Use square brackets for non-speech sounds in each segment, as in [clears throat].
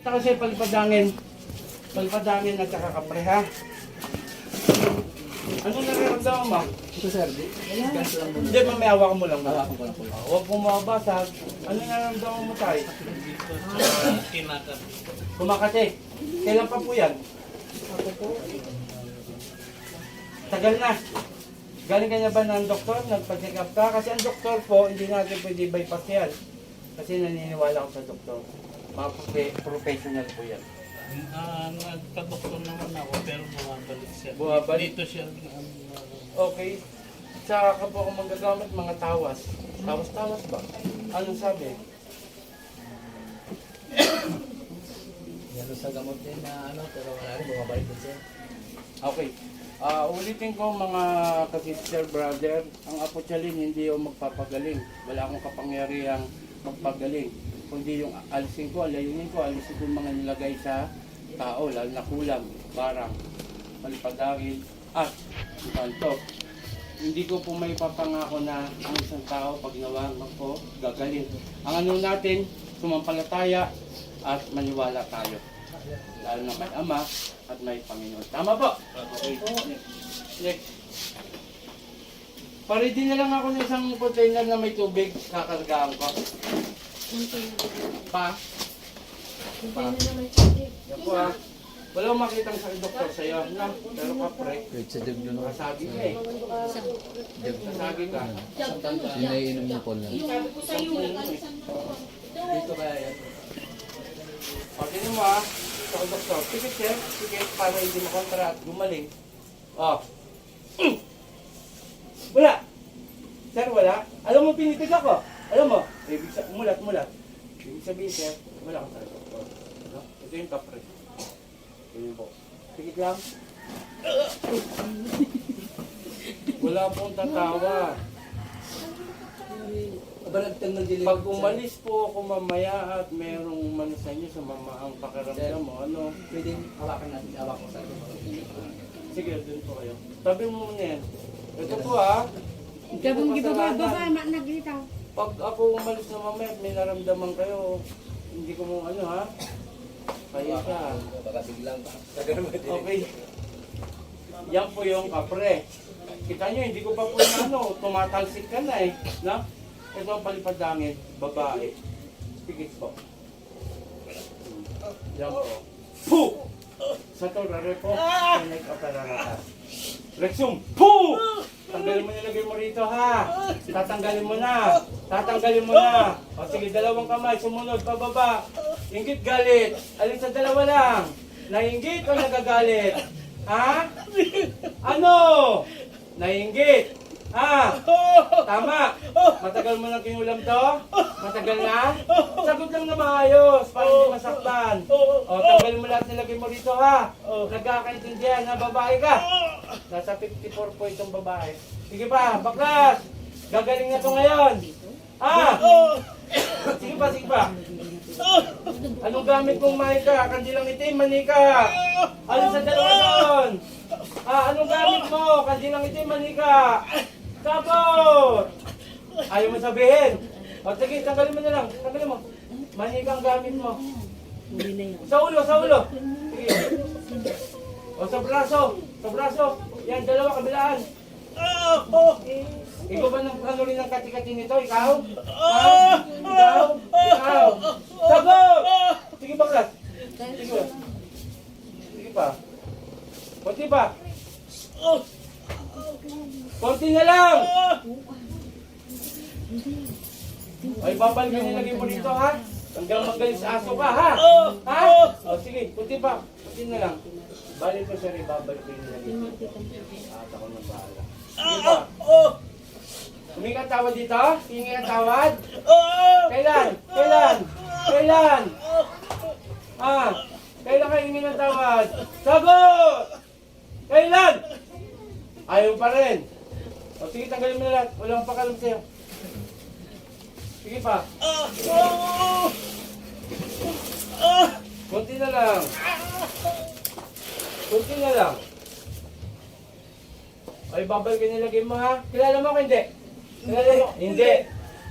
Kita kasi palipadangin. Palipadangin at saka kapre ha. Ano nararamdaman mo? Ito sir, di. Hindi, mamaya hawakan mo lang. Hawakan ko lang po. Huwag mong mabasag. Ano nararamdaman mo tayo? Kumakate. Kailan pa po yan? Tagal na. Galing ka na ba ng doktor? Nagpa-check up ka? Kasi ang doktor po, hindi natin pwede bypass yan. Kasi naniniwala ako sa doktor. Mga profe- professional po yan. Ah, nagka-doktor naman ako pero bumabalik siya. Bumabalik? Dito siya. um, Okay. Tsaka ka po ako magagamit mga tawas. Tawas-tawas ba? Anong sabi? Yan sa gamot din na ano, pero wala rin, bumabalik din sir. Okay. Ah, ulitin ko mga kasister brother, ang apotsalin hindi yung magpapagaling. Wala akong kapangyarihang magpagaling. Kundi yung alisin ko, alayunin ko, alisin ko mga nilagay sa tao, lalo na kulam, barang, malipadangin, at kanto. Hindi ko po may papangako na ang isang tao pag nawahan ko, gagaling. Ang ano natin, sumampalataya at maniwala tayo. Lalo na may Ama at may Panginoon. Tama po? Okay. Next. Next. Paready na lang ako ng isang container na may tubig. Kakargaan ko. Pa. Pa. Yan po ha. Wala akong makitang sa doktor sa'yo. Na, pero ka pre. Wait, sa dib yun. Masabi ka eh. Masabi ka. Yung naiinom niyo po lang. Dito kaya yan. O, tingnan mo ha. Ito ang doktor. Sige sir. Sige, para hindi mo kontra at gumaling. O. Mm. [clears throat] Wala. Sir, wala. Alam mo, pinitig ako. Alam mo, ibig sa mulat, mulat. Ibig sabihin, sir, wala ka sa doktor. No? Ito yung kapre. Ganyan po. Sige lang. [laughs] Wala pong tatawa. Baragtang ng dilim. Pag umalis po ako mamaya at merong umano sa inyo sa mama ang pakiramdam mo, ano? Pwede hawakan natin, hawakan ko sa Sige, dun po kayo. Tabi mo muna yan. Ito po ko Gabong gibaba baba mak nagritaw. Pag ako umalis na mamaya may naramdaman kayo, hindi ko mo ano ha. Kaya ka. Baka biglang din? Okay. Yan po yung kapre. Kita nyo, hindi ko pa po na ano, tumatalsik ka na eh. Na? Ito ang palipadangin, babae. Pigit po. Yan po. Pu! Sa to, rare po. Pinag apararata. Rexum! Pu! Tanggalin mo nilagay mo rito ha. Tatanggalin mo na. Tatanggalin mo na. O sige, dalawang kamay, sumunod, pababa. Ingit galit. Alin sa dalawa lang. Nainggit o nagagalit? Ha? Ano? Nainggit. Ha? Tama. Matagal mo nang kinulam to? Matagal na? Sagot lang na maayos para hindi masaktan. O, tanggalin mo lahat nilagay mo rito ha. Nagkakaintindihan na babae ka. Nasa 54 po itong babae. Sige pa, baklas. Gagaling na to ngayon. Ha? Sige pa, sige pa. Anong gamit mong manika? Kandilang itim, manika. Alin sa dalawa doon? Ah, anong gamit mo? Kandilang itim, manika. Tapos! Ayaw mo sabihin. O, sige, tanggalin mo na lang. Tanggalin mo. Manika ang gamit mo. Hindi na yun. Sa ulo, sa ulo. Sige. O, sa braso. Sa braso. Yan, dalawa, kabilaan. Ikaw ba nang rin ng kati-kati nito? Ikaw? Ha? Ikaw? Ikaw? Sagot! Sige baklas. Sige ba? Sige pa. Kunti pa. Kunti na lang! Ay, babalik yung nilagay mo dito, ha? Hanggang magaling sa aso ka, ha? Ha? O, sige, kunti pa. Kunti na lang. Balik ko siya rin, babalik ko yung nilagay mo. At ako na bahala. Sige pa. Humingi ka tawad dito? Hingi ka tawad? Kailan? Kailan? Kailan? Ah, kailan ka hingi ng tawad? Sagot! Kailan? Ayaw pa rin. O sige, tanggalin mo na lahat. Walang pakalam sa'yo. Sige pa. Kunti na lang. Kunti na lang. Ay, babalik ka nilagay mo ha? Kilala mo ako hindi? Kilala mo? Hindi.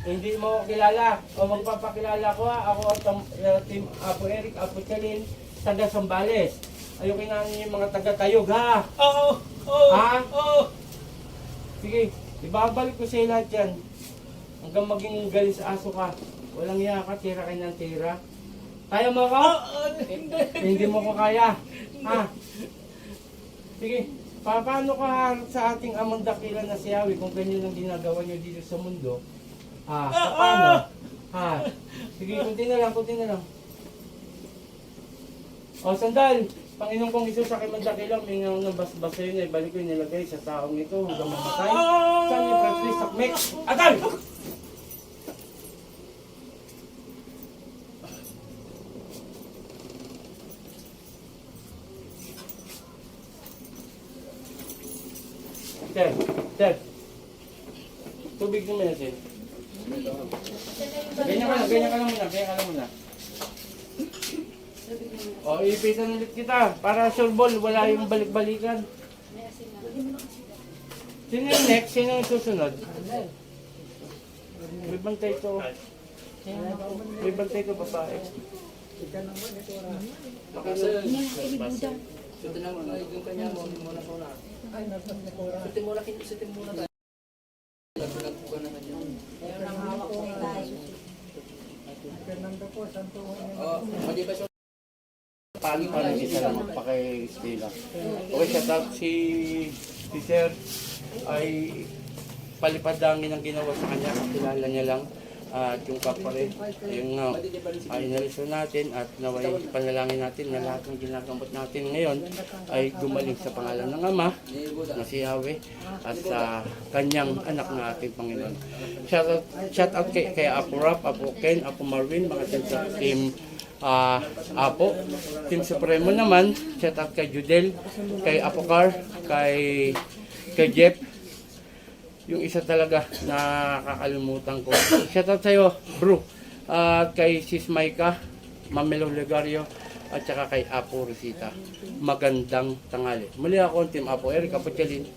Hindi mo ako kilala. O magpapakilala ko ha. Ako ang uh, team Apo Eric, Apo Chalin, taga Sambales. Ayukin na yung mga taga Tayog ha. Oo! Oo! Ha? Oo! Sige, ibabalik ko sa'yo lahat yan. Hanggang maging galing sa aso ka. Walang iya ka, tira ka ng tira. Kaya mo ko? Hindi! Hindi mo ko kaya. Ha? Sige, pa paano ka harap sa ating amang dakila na si Yahweh kung ganyan ang ginagawa niyo dito sa mundo? Ha? Sa paano? Ha? Sige, kunti na lang, kunti na lang. O, sandal! Panginoon kong Isus aking mandakilang, may nga ng basbas sa'yo na ibalik ko yung nilagay sa taong ito hanggang mamatay. Saan yung practice sakmek? Atal! Sir, sir. Tubig na, sir. Ganyan ka lang, ganyan ka lang muna, ganyan ka lang muna. O, ipitan ulit kita para sure ball, wala yung balik-balikan. Sino yung next? Sino yung susunod? May bantay to. May bantay to babae. Sutin lang mga yung kanya mo, hindi mo na po na. Sutin mo na, kin- sutin mo na tayo. Nagpuga na kanya. Oh, maliba siya. Paano pa rin isa lang magpaka-stila? Okay, shout out si, si Sir ay palipadangin ang ginawa sa kanya. Kilala niya lang. At yung kapare, yung uh, ay inalisyon natin at naway panalangin natin na lahat ng ginagamot natin ngayon ay gumaling sa pangalan ng Ama na si Yahweh at sa kanyang anak na ating Panginoon. Shout out, shout out kay, kay Apo Rap, Apo Ken, Apo Marvin, mga team sa team ah, Apo. Team Supremo naman, shout out kay Judel, kay Apo Car, kay, kay Jeff, yung isa talaga na kakalimutan ko. Shout out sa'yo, bro. At kay Sis Maika, Mamelo Legario, at saka kay Apo Rosita. Magandang tangali. Muli ako ang Team Apo Eric Apo Chalin.